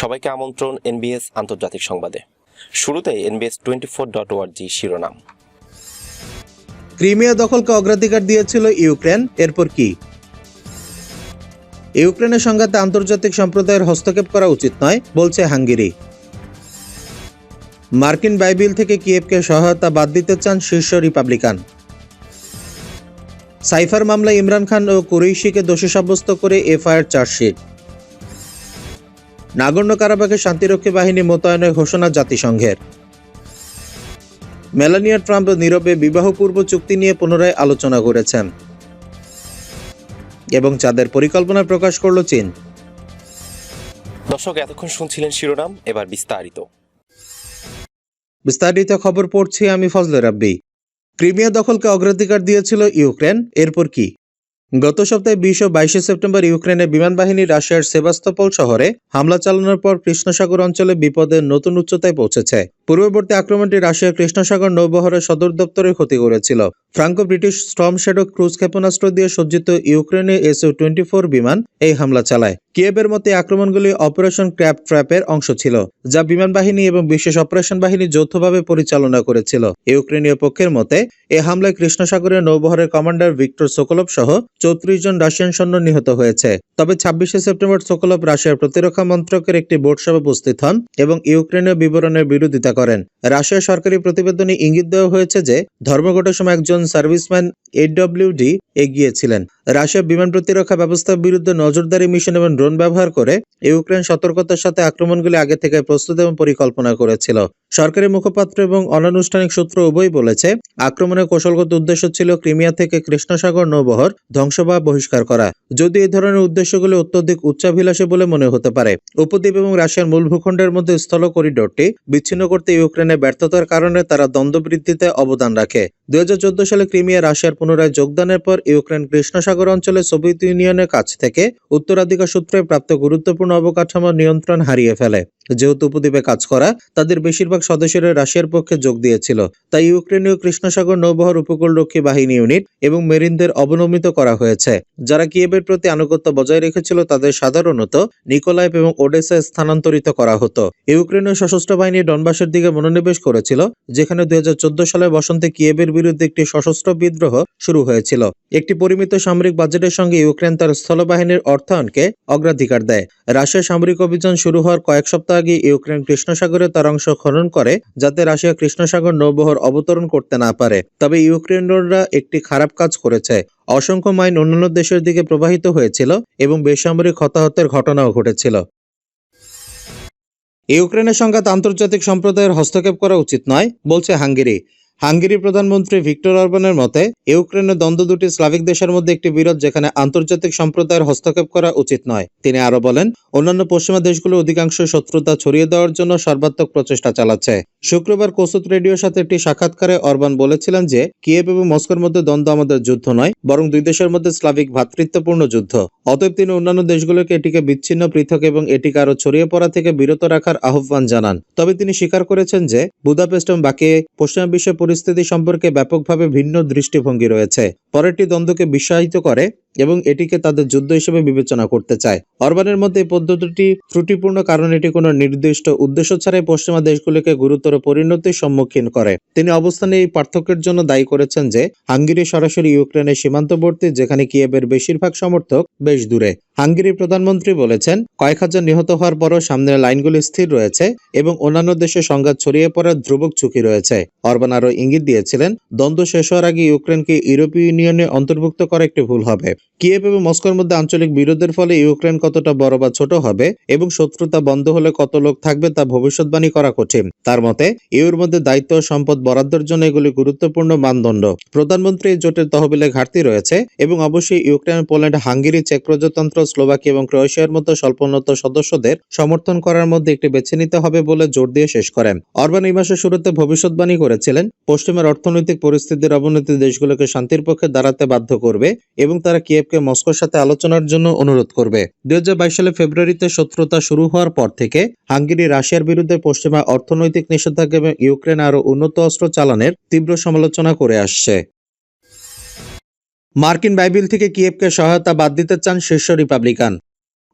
সবাইকে আমন্ত্রণ এনবিএস আন্তর্জাতিক সংবাদে। শুরুতে এনবিএস টোয়েন্টি ফোর ডট ওয়ার্জি শিরোনাম। ক্রিমিয়া দখলকে অগ্রাধিকার দিয়েছিল ইউক্রেন, এরপর কি? ইউক্রেনের সংঘাতে আন্তর্জাতিক সম্প্রদায়ের হস্তক্ষেপ করা উচিত নয়, বলছে হাঙ্গেরি। মার্কিন বাইবিল থেকে কিয়েভকে সহায়তা বাদ দিতে চান শীর্ষ রিপাবলিকান। সাইফার মামলায় ইমরান খান ও কুরৈশিকে দোষী সাব্যস্ত করে এফআইআর চার্জশিট। নাগর্ণ কারাবাখে শান্তিরক্ষী বাহিনী মোতায়েনের ঘোষণা জাতিসংঘের। মেলানিয়া ট্রাম্প নীরবে বিবাহপূর্ব চুক্তি নিয়ে পুনরায় আলোচনা করেছেন। এবং চাঁদের পরিকল্পনা প্রকাশ করল চীন। দর্শক এতক্ষণ শুনছিলেন শিরোনাম এবার বিস্তারিত। বিস্তারিত খবর পড়ছি আমি ফজলে রাব্বি। ক্রিমিয়া দখলকে অগ্রাধিকার দিয়েছিল ইউক্রেন এরপর কি? গত সপ্তাহে বিশ ও বাইশে সেপ্টেম্বর ইউক্রেনের বিমান বাহিনী রাশিয়ার সেবাস্তোপল শহরে হামলা চালানোর পর কৃষ্ণসাগর অঞ্চলে বিপদের নতুন উচ্চতায় পৌঁছেছে। পূর্ববর্তী আক্রমণটি রাশিয়ার কৃষ্ণসাগর নৌবহরের সদর দপ্তরের ক্ষতি করেছিল। Franco British Storm Shadow cruise ক্ষেপণাস্ত্র দিয়ে সজ্জিত ইউক্রেনে এসইউ টোয়েন্টি ফোর বিমান এই হামলা চালায়। কিয়েবের মতে, আক্রমণগুলি অপারেশন ক্র্যাপ ট্র্যাপের অংশ ছিল, যা বিমান বাহিনী এবং বিশেষ অপারেশন বাহিনী যৌথভাবে পরিচালনা করেছিল। ইউক্রেনীয় পক্ষের মতে, এ হামলায় কৃষ্ণসাগরের নৌবহরের কমান্ডার ভিক্টর সোকোলভ সহ চৌত্রিশ জন রাশিয়ান সৈন্য নিহত হয়েছে। তবে ছাব্বিশে সেপ্টেম্বর সোকোলভ রাশিয়ার প্রতিরক্ষা মন্ত্রকের একটি বোর্ড সভা উপস্থিত হন এবং ইউক্রেনীয় বিবরণের বিরোধিতা করেন। রাশিয়ার সরকারি প্রতিবেদনে ইঙ্গিত দেওয়া হয়েছে যে, ধর্মঘটের সময় একজন সার্ভিসম্যান এডব্লিউডি এগিয়েছিলেন। রাশিয়া বিমান প্রতিরক্ষা ব্যবস্থার বিরুদ্ধে নজরদারি মিশন এবং ড্রোন ব্যবহার করে ইউক্রেন সতর্কতার সাথে আক্রমণগুলি আগে থেকে প্রস্তুত এবং পরিকল্পনা করেছিল। সরকারি মুখপাত্র এবং অনানুষ্ঠানিক সূত্র উভয় বলেছে, আক্রমণের কৌশলগত উদ্দেশ্য ছিল ক্রিমিয়া থেকে কৃষ্ণসাগর নৌবহর ধ্বংস বা বহিষ্কার করা। যদি এই ধরনের উদ্দেশ্যগুলি অত্যধিক উচ্চাভিলাষী বলে মনে হতে পারে। উপদ্বীপ এবং রাশিয়ার মূল ভূখণ্ডের মধ্যে স্থল করিডোরটি বিচ্ছিন্ন করতে ইউক্রেনের ব্যর্থতার কারণে তারা দ্বন্দ্ব বৃদ্ধিতে অবদান রাখে। দু হাজার চোদ্দ সালে ক্রিমিয়া রাশিয়ার পুনরায় যোগদানের পর ইউক্রেন কৃষ্ণসাগর অঞ্চলে সোভিয়েত ইউনিয়নের কাছ থেকে উত্তরাধিকার সূত্রে প্রাপ্ত গুরুত্বপূর্ণ অবকাঠামো নিয়ন্ত্রণ হারিয়ে ফেলে। যেহেতু উপদ্বীপে কাজ করা, তাদের বেশিরভাগ সদস্যরা রাশিয়ার পক্ষে যোগ দিয়েছিল। তাই ইউক্রেনীয় কৃষ্ণসাগর নৌবহর উপকূলরক্ষী বাহিনী ইউনিট এবং মেরিনদের অবনমিত করা হয়েছে। যারা কিয়েবের প্রতি আনুগত্য বজায় রেখেছিল, তাদের সাধারণত নিকোলাইভ এবং ওডেসায় স্থানান্তরিত করা হতো। ইউক্রেনীয় সশস্ত্র বাহিনী ডনবাসের দিকে মনোনিবেশ করেছিল, যেখানে দুই হাজার চোদ্দ সালে বসন্তে কিয়েবের বিরুদ্ধে একটি সশস্ত্র বিদ্রোহ শুরু হয়েছিল। একটি পরিমিত সামরিক বাজেটের সঙ্গে ইউক্রেন তার স্থলবাহিনীর অর্থায়নকে অগ্রাধিকার দেয়। রাশিয়ার সামরিক অভিযান শুরু হওয়ার কয়েক সপ্তাহ আগে ইউক্রেন কৃষ্ণ সাগরে তার অংশ খনন করে, যাতে রাশিয়া কৃষ্ণ সাগর নৌবহর অবতরণ করতে না পারে। তবে ইউক্রেনরা একটি খারাপ কাজ করেছে। অসংখ্য মাইন অন্যান্য দেশের দিকে প্রবাহিত হয়েছিল এবং বেসামরিক হতাহতের ঘটনাও ঘটেছিল। ইউক্রেনের সংঘাত আন্তর্জাতিক সম্প্রদায়ের হস্তক্ষেপ করা উচিত নয়, বলছে হাঙ্গেরি। হাঙ্গেরি প্রধানমন্ত্রী ভিক্টর অরবানের মতে ইউক্রেনের দ্বন্দ্ব দুটি স্লাভিক দেশের মধ্যে একটি বিরোধ যেখানে আন্তর্জাতিক সম্প্রদায়ের হস্তক্ষেপ করা উচিত নয়। তিনি আরও বলেন, অন্যান্য পশ্চিমা দেশগুলো অধিকাংশ শত্রুতা ছড়িয়ে দেওয়ার জন্য সর্বাত্মক প্রচেষ্টা চালাচ্ছে। শুক্রবার কোসুত রেডিওর সাথে একটি সাক্ষাৎকারে অরবান বলেছিলেন যে, কিয়েভ এবং মস্কোর মধ্যে দ্বন্দ্ব আমাদের যুদ্ধ নয়, বরং দুই দেশের মধ্যে স্লাভিক ভ্রাতৃত্বপূর্ণ যুদ্ধ। অতএব তিনি অন্যান্য দেশগুলোকে এটিকে বিচ্ছিন্ন, পৃথক এবং এটিকে আরও ছড়িয়ে পড়া থেকে বিরত রাখার আহ্বান জানান। তবে তিনি স্বীকার করেছেন যে, বুদাপেস্ট এবং বাকি পশ্চিমা বিশ্বের পরিস্থিতি সম্পর্কে ব্যাপকভাবে ভিন্ন দৃষ্টিভঙ্গি রয়েছে। পরেরটি দ্বন্দ্বকে বিশ্বায়িত করে। এবং এটিকে তাদের যুদ্ধ হিসেবে বিবেচনা করতে চায়। অরবানের মধ্যে এই পদ্ধতিটি ত্রুটিপূর্ণ কারণ এটি কোনো নির্দিষ্ট উদ্দেশ্য ছাড়াই পশ্চিমা দেশগুলিকে গুরুতর পরিণতির সম্মুখীন করে। তিনি অবস্থানে এই পার্থক্যের জন্য দায়ী করেছেন যে, হাঙ্গেরি সরাসরি ইউক্রেনের সীমান্তবর্তী, যেখানে কিয়েবের বেশিরভাগ সমর্থক বেশ দূরে। হাঙ্গেরির প্রধানমন্ত্রী বলেছেন, কয়েক হাজার নিহত হওয়ার পরও সামনের লাইনগুলি স্থির রয়েছে এবং অন্যান্য দেশে সংঘাত ছড়িয়ে পড়ার ধ্রুবক ঝুঁকি রয়েছে। অরবান আরও ইঙ্গিত দিয়েছিলেন, দ্বন্দ্ব শেষ হওয়ার আগে ইউক্রেনকে ইউরোপীয় ইউনিয়নে অন্তর্ভুক্ত করা একটি ভুল হবে। কিয়েভ এবং মস্কোর মধ্যে আঞ্চলিক বিরোধের ফলে ইউক্রেন কতটা বড় বা ছোট হবে এবং শত্রুতা বন্ধ হলে কত লোক থাকবে তা ভবিষ্যৎবাণী করা কঠিন। তার মতে, ইউর মধ্যে দায়িত্ব সম্পদ বরাদ্দের জন্য এগুলি গুরুত্বপূর্ণ মানদণ্ড। প্রধানমন্ত্রী জোটের তহবিলে ঘাটতি রয়েছে এবং অবশ্যই ইউক্রেন, পোল্যান্ড, হাঙ্গেরি, চেক প্রজাতন্ত্র স্লোভাকি এবং ক্রোয়েশিয়ার মতো স্বল্পোন্নত সদস্যদের সমর্থন করার মধ্যে একটি বেছে নিতে হবে বলে জোর দিয়ে শেষ করেন। অরবান এই মাসের শুরুতে ভবিষ্যৎবাণী করেছিলেন, পশ্চিমের অর্থনৈতিক পরিস্থিতির অবনতি দেশগুলোকে শান্তির পক্ষে দাঁড়াতে বাধ্য করবে এবং তারা কিয়েভকে মস্কোর সাথে আলোচনার জন্য অনুরোধ করবে। দুই সালে ফেব্রুয়ারিতে শত্রুতা শুরু হওয়ার পর থেকে হাঙ্গেরি, রাশিয়ার বিরুদ্ধে পশ্চিমা অর্থনৈতিক নিষেধাজ্ঞা এবং ইউক্রেন আরও উন্নত অস্ত্র চালানের তীব্র সমালোচনা করে আসছে। মার্কিন বাইবিল থেকে কিয়েভকে সহায়তা বাদ দিতে চান শীর্ষ রিপাবলিকান।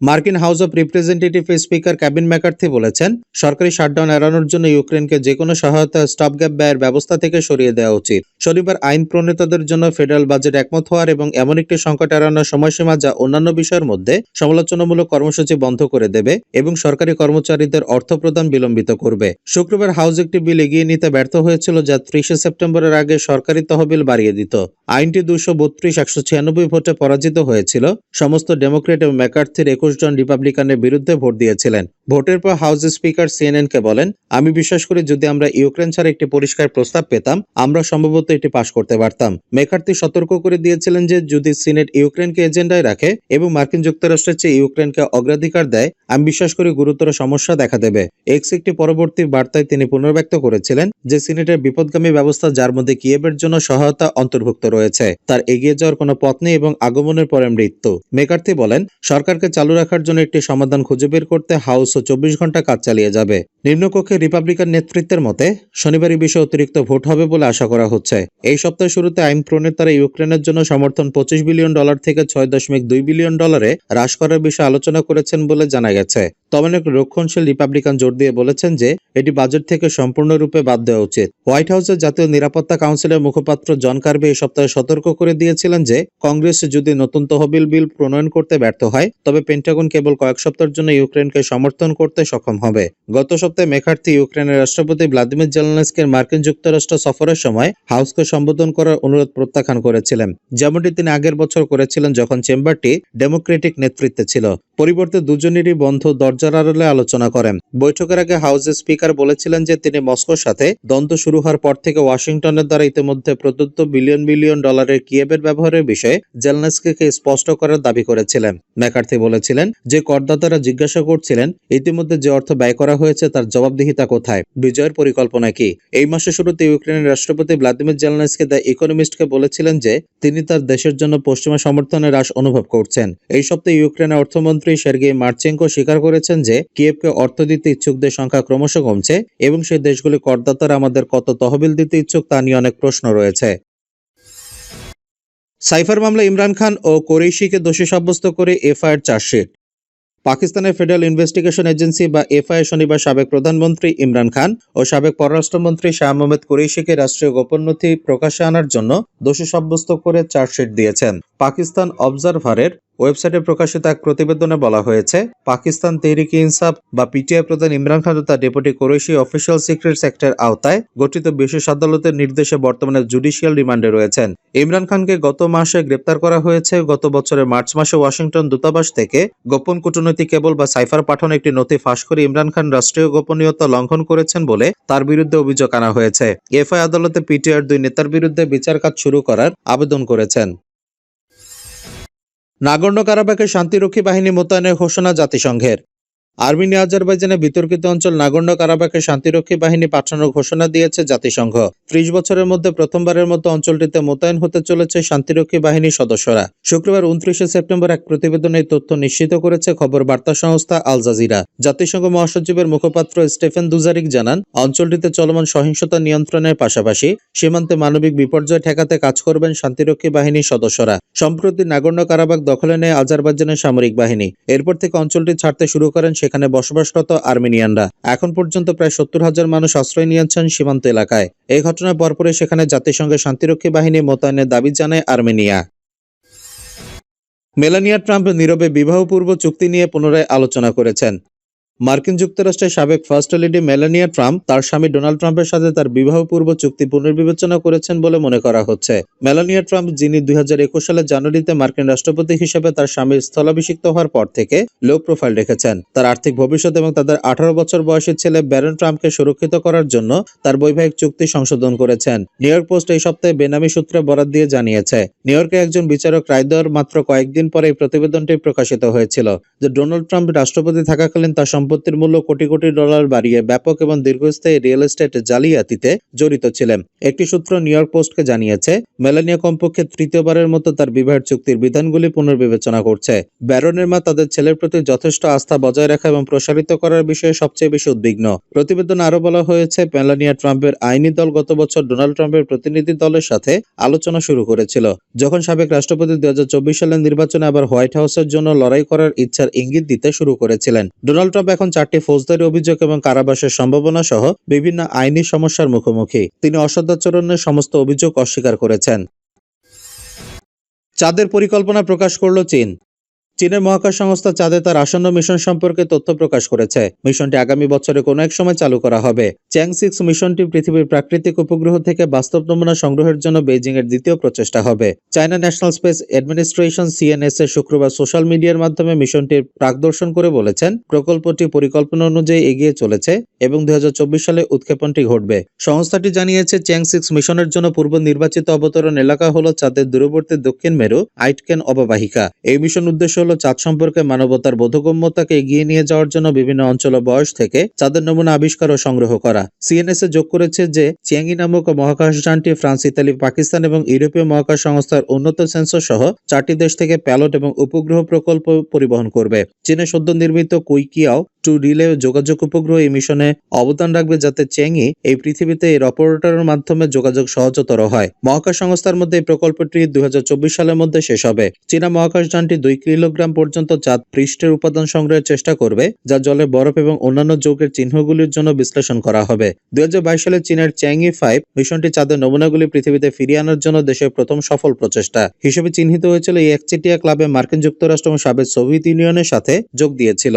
মার্কিন House of Representative speaker Kevin McCarthy বলেছেন, সরকারি শাটডাউন এড়ানোর জন্য ইউক্রেনকে যে কোনো সহায়তা স্টপ গ্যাপ ব্যয়ের ব্যবস্থা থেকে সরিয়ে দেওয়া উচিত। শনিবার আইন প্রণেতাদের জন্য ফেডারেল বাজেট একমত হওয়ার এবং এমন একটি সংকট এড়ানোর সময়সীমা যা অন্যান্য বিষয়ের মধ্যে সমালোচনামূলক কর্মসূচি বন্ধ করে দেবে এবং সরকারি কর্মচারীদের অর্থ প্রদান বিলম্বিত করবে। শুক্রবার হাউস একটি বিল এগিয়ে নিতে ব্যর্থ হয়েছিল যা ত্রিশে সেপ্টেম্বরের আগে সরকারি তহবিল বাড়িয়ে দিত। আইনটি দুশো বত্রিশ, একশো ছিয়ানব্বই ভোটে পরাজিত হয়েছিল। সমস্ত ডেমোক্রেট এবং ম্যাকার্থির একুশ জন রিপাবলিকানের বিরুদ্ধে ভোট দিয়েছিলেন। ভোটের পর হাউস স্পিকার সিএনএনকে বলেন, আমি বিশ্বাস করি যদি আমরা ইউক্রেন ছাড়া একটি পরিষ্কার প্রস্তাব পেতাম, আমরা সম্ভবত এটি পাশ করতে পারতাম। মেকার্থি সতর্ক করে দিয়েছিলেন যে, যদি সিনেট ইউক্রেনকে এজেন্ডায় রাখে এবং মার্কিন যুক্তরাষ্ট্রের চেয়ে ইউক্রেনকে অগ্রাধিকার দেয়, আমি বিশ্বাস করি গুরুতর সমস্যা দেখা দেবে। এক্স একটি পরবর্তী বার্তায় তিনি পুনর্ব্যক্ত করেছিলেন যে, সিনেটের বিপদগামী ব্যবস্থা যার মধ্যে কিয়েবের জন্য সহায়তা অন্তর্ভুক্ত রয়েছে, তার এগিয়ে যাওয়ার কোনো পথ নেই এবং আগমনের পরে মৃত্যু। মেকার্থি বলেন, সরকারকে চালু রাখার জন্য একটি সমাধান খুঁজে বের করতে হাউস চব্বিশ ঘণ্টা কাজ চালিয়ে যাবে। নিম্নকক্ষে রিপাবলিকান নেতৃত্বের মতে শনিবার বিষয়ে অতিরিক্ত ভোট হবে বলে আশা করা হচ্ছে। এই সপ্তাহের শুরুতে আইন প্রণেতারা ইউক্রেনের জন্য সমর্থন পঁচিশ বিলিয়ন ডলার থেকে ছয় দশমিক দুই বিলিয়ন ডলারে হ্রাস করার বিষয়ে আলোচনা করেছেন বলে জানা গেছে। তবে রক্ষণশীল রিপাবলিকান জোর দিয়ে বলেছেন যে, এটি বাজেট থেকে সম্পূর্ণরূপে বাদ দেওয়া উচিত। হোয়াইট হাউসের জাতীয় নিরাপত্তা কাউন্সিলের মুখপাত্র জন কার্বি এই সপ্তাহে সতর্ক করে দিয়েছিলেন যে, কংগ্রেস যদি নতুন তহবিল বিল প্রণয়ন করতে ব্যর্থ হয়, তবে পেন্টাগন কেবল কয়েক সপ্তাহের জন্য ইউক্রেনকে সমর্থন করতে সক্ষম হবে। গত সপ্তাহে মেকার্থি ইউক্রেনের রাষ্ট্রপতি ভ্লাদিমির জেলনেস্কির মার্কিন যুক্তরাষ্ট্র সফরের সময় হাউসকে সম্বোধন করার অনুরোধ প্রত্যাখ্যান করেছিলেন। যেমনটি তিনি আগের বছর করেছিলেন যখন চেম্বারটি ডেমোক্রেটিক নেতৃত্বে ছিল। পরিবর্তে দুজনেরই বন্ধ দরজার আড়ালে আলোচনা করেন। বৈঠকের আগে হাউসের স্পিকার বলেছিলেন যে তিনি মস্কোর সাথে দ্বন্দ্ব শুরু হওয়ার পর থেকে ওয়াশিংটনের দ্বারা ইতিমধ্যে প্রদত্ত বিলিয়ন বিলিয়ন ডলারের কিয়েবের ব্যবহারের বিষয়ে জেলনেস্কিকে স্পষ্ট করার দাবি করেছিলেন। ম্যাকার্থি বলেছিলেন যে করদাতারা জিজ্ঞাসা করছিলেন ইতিমধ্যে যে অর্থ ব্যয় করা হয়েছে তার জবাবদিহিতা কোথায়? বিজয়ের পরিকল্পনা কি? এই মাসের শুরুতে ইউক্রেনের রাষ্ট্রপতি ভ্লাদিমির জেলনেস্কি দ্য ইকোনমিস্টকে বলেছিলেন যে, তিনি তার দেশের জন্য পশ্চিমা সমর্থনের হ্রাস অনুভব করছেন। এই সপ্তাহে ইউক্রেনের অর্থমন্ত্রী সের্গেই মার্চেঙ্কো স্বীকার করেছেন যে, কিয়েভকে অর্থ দিতে ইচ্ছুকদের সংখ্যা ক্রমশ কমছে এবং সেই দেশগুলি করদাতারা আমাদের কত তহবিল দিতে ইচ্ছুক তা নিয়ে অনেক প্রশ্ন রয়েছে। সাইফার মামলা ইমরান খান ও কোরেশিকে দোষী সাব্যস্ত করে এফআইআর চার্জশিট। পাকিস্তানের ফেডারেল ইনভেস্টিগেশন এজেন্সি বা এফআইএ শনিবার সাবেক প্রধানমন্ত্রী ইমরান খান ও সাবেক পররাষ্ট্রমন্ত্রী শাহ মোহাম্মদ কুরেশিকে রাষ্ট্রীয় গোপন নথি প্রকাশে আনার জন্য দোষী সাব্যস্ত করে চার্জশিট দিয়েছেন। পাকিস্তান অবজারভারের ওয়েবসাইটে প্রকাশিত এক প্রতিবেদনে বলা হয়েছে, পাকিস্তান তেহরিক ইনসাফ বা পিটিআই প্রধান ইমরান খান তার deputy Qureshi official secret sector আওতায় গঠিত বিশেষ আদালতের নির্দেশে বর্তমানে জুডিশিয়াল রিমান্ডে রয়েছেন। ইমরান খানকে গত মাসে গ্রেপ্তার করা হয়েছে। গত বছরের মার্চ মাসে ওয়াশিংটন দূতাবাস থেকে গোপন কূটনৈতিক কেবল বা সাইফার পাঠানো একটি নথি ফাঁস করে ইমরান খান রাষ্ট্রীয় গোপনীয়তা লঙ্ঘন করেছেন বলে তার বিরুদ্ধে অভিযোগ আনা হয়েছে। এফআই আদালতে পিটিআর দুই নেতার বিরুদ্ধে বিচার কাজ শুরু করার আবেদন করেছেন। নাগর্ণ কারাবাকে শান্তিরক্ষী বাহিনী মোতায়েনের ঘোষণা জাতিসংঘের। আর্মেনিয়া আজারবাইজানে বিতর্কিত অঞ্চল নাগর্ণ কারাবাকে শান্তিরক্ষী বাহিনী পাঠানোর ঘোষণা দিয়েছে জাতিসংঘ। ত্রিশ বছরের মধ্যে প্রথমবারের মতো অঞ্চলটিতে মোতায়েন হতে চলেছে শান্তিরক্ষী বাহিনীর সদস্যরা। শুক্রবার উনত্রিশে সেপ্টেম্বর এক প্রতিবেদনে তথ্য নিশ্চিত করেছে খবর বার্তা সংস্থা আল জাজিরা। জাতিসংঘ মহাসচিবের মুখপাত্র স্টেফেন দুজারিক জানান, অঞ্চলটিতে চলমান সহিংসতা নিয়ন্ত্রণের পাশাপাশি সীমান্তে মানবিক বিপর্যয় ঠেকাতে কাজ করবেন শান্তিরক্ষী বাহিনীর সদস্যরা। সম্প্রতি নাগর্ণ কারাবাক দখলে নেয় আজারবাইজানের সামরিক বাহিনী। এরপর থেকে অঞ্চলটি ছাড়তে শুরু করেন সেখানে বসবাসরত আর্মেনিয়ানরা। এখন পর্যন্ত প্রায় সত্তর হাজার মানুষ আশ্রয় নিয়েছেন সীমান্ত এলাকায়। এই ঘটনার পরপরে সেখানে জাতিসংঘের শান্তিরক্ষী বাহিনী মোতায়েনের দাবি জানায় আর্মেনিয়া। মেলানিয়া ট্রাম্প নীরবে বিবাহপূর্ব চুক্তি নিয়ে পুনরায় আলোচনা করেছেন। মার্কিন যুক্তরাষ্ট্রের সাবেক ফার্স্ট লেডি মেলানিয়া ট্রাম্প তার স্বামী ডোনাল্ড ট্রাম্পের সাথে তার বিবাহপূর্ব চুক্তি পুনর্বিবেচনা করেছেন বলে মনে করা হচ্ছে। মেলানিয়া ট্রাম্প, যিনি দুই হাজার একুশ সালে জানুয়ারিতে মার্কিন রাষ্ট্রপতি হিসেবে তার স্বামীর স্থলাভিষিক্ত হওয়ার পর থেকে লো প্রোফাইল রেখেছেন। তার আর্থিক ভবিষ্যৎ এবং তাদের আঠারো বছর বয়সী ছেলে ব্যারন ট্রাম্পকে সুরক্ষিত করার জন্য তার বৈবাহিক চুক্তি সংশোধন করেছেন। নিউ ইয়র্ক পোস্ট এই সপ্তাহে বেনামি সূত্রে বরাদ দিয়ে জানিয়েছে, নিউ ইয়র্কে একজন বিচারক রায় দেওয়ার মাত্র কয়েকদিন পরে এই প্রতিবেদনটি প্রকাশিত হয়েছিল যে ডোনাল্ড ট্রাম্প রাষ্ট্রপতি থাকাকালীন তার সম্পত্তির মূল্য কোটি কোটি ডলার বাড়িয়ে ব্যাপক এবং দীর্ঘস্থায়ী রিয়েল এস্টেট জালিয়াতিতে জড়িত ছিলেন। একটি সূত্র নিউ ইয়র্ক পোস্টকে জানিয়েছে, মেলানিয়া কমপক্ষে তৃতীয়বারের মতো তার বিবাহের চুক্তির বিধানগুলি পুনর্বিবেচনা করছে। ব্যারনের মা তাদের ছেলের প্রতি যথেষ্ট আস্থা বজায় রাখা এবং প্রসারিত করার বিষয়ে সবচেয়ে বেশি উদ্বিগ্ন। প্রতিবেদন আরও বলা হয়েছে, মেলানিয়া ট্রাম্পের আইনি দল গত বছর ডোনাল্ড ট্রাম্পের প্রতিনিধি দলের সাথে আলোচনা শুরু করেছিল। যখন সাবেক রাষ্ট্রপতি দু হাজার চব্বিশ সালের নির্বাচনে আবার হোয়াইট হাউসের জন্য লড়াই করার ইচ্ছার ইঙ্গিত দিতে শুরু করেছিলেন। ডোনাল্ড ট্রাম্প এখন চারটি ফৌজদারি অভিযোগ এবং কারাবাসের সম্ভাবনা সহ বিভিন্ন আইনি সমস্যার মুখোমুখি। তিনি অসদাচরণের সমস্ত অভিযোগ অস্বীকার করেছেন। চাঁদের পরিকল্পনা প্রকাশ করল চীন। চীনের মহাকাশ সংস্থা চাঁদে তার আসন্ন মিশন সম্পর্কে তথ্য প্রকাশ করেছে। মিশনটি আগামী বছরে কোনো এক সময় চালু করা হবে। চ্যাং সিক্স মিশনটি পৃথিবীর প্রাকৃতিক উপগ্রহ থেকে বাস্তব নমুনা সংগ্রহের জন্য বেইজিং এর দ্বিতীয় প্রচেষ্টা হবে। China National Space Administration CNS এর শুক্রবার সোশ্যাল মিডিয়ার মাধ্যমে মিশনটির প্রাকদর্শন করে বলেছেন, প্রকল্পটি পরিকল্পনা অনুযায়ী এগিয়ে চলেছে এবং দু হাজার চব্বিশ সালে উৎক্ষেপণটি ঘটবে। সংস্থাটি জানিয়েছে, চ্যাং সিক্স মিশনের জন্য পূর্ব নির্বাচিত অবতরণ এলাকা হল চাঁদের দূরবর্তী দক্ষিণ মেরু, আইটকেন অববাহিকা। এই মিশন উদ্দেশ্য হলো চাঁদ সম্পর্কে মানবতার বোধগম্যতাকে এগিয়ে নিয়ে যাওয়ার জন্য বিভিন্ন অঞ্চল বয়স থেকে চাঁদের নমুনা আবিষ্কার ও সংগ্রহ করা। সিএনএস এ যোগ করেছে যে চিয়াঙ্গি নামক মহাকাশযানটি ফ্রান্স, ইতালি, পাকিস্তান এবং ইউরোপীয় মহাকাশ সংস্থার উন্নত সেন্সর সহ চারটি দেশ থেকে প্যালট এবং উপগ্রহ প্রকল্প পরিবহন করবে। চীনে সদ্য নির্মিত কুইকিয়াও টু রিলে যোগাযোগ উপগ্রহ এই মিশনে অবদান রাখবে যাতে চেঙ্গি এই পৃথিবীতে এর অপারেটরের মাধ্যমে যোগাযোগ সহজতর হয়। মহাকাশ সংস্থার মধ্যে এই প্রকল্পটি দুই হাজার চব্বিশ সালের মধ্যে শেষ হবে। চীনা মহাকাশযানটি দুই কিলোগ্রাম পর্যন্ত চাঁদ পৃষ্ঠের উপাদান সংগ্রহের চেষ্টা করবে, যা জলে বরফ এবং অন্যান্য যৌগের চিহ্নগুলির জন্য বিশ্লেষণ করা হবে। দুই হাজার বাইশ সালে চীনের চ্যাংই ফাইভ মিশনটি চাঁদের নমুনাগুলি পৃথিবীতে ফিরিয়ে আনার জন্য দেশের প্রথম সফল প্রচেষ্টা। হিসেবে চিহ্নিত হয়েছিল এই একচেটিয়া ক্লাবে মার্কিন যুক্তরাষ্ট্র এবং সাবেক সোভিয়েত ইউনিয়নের সাথে যোগ দিয়েছিল।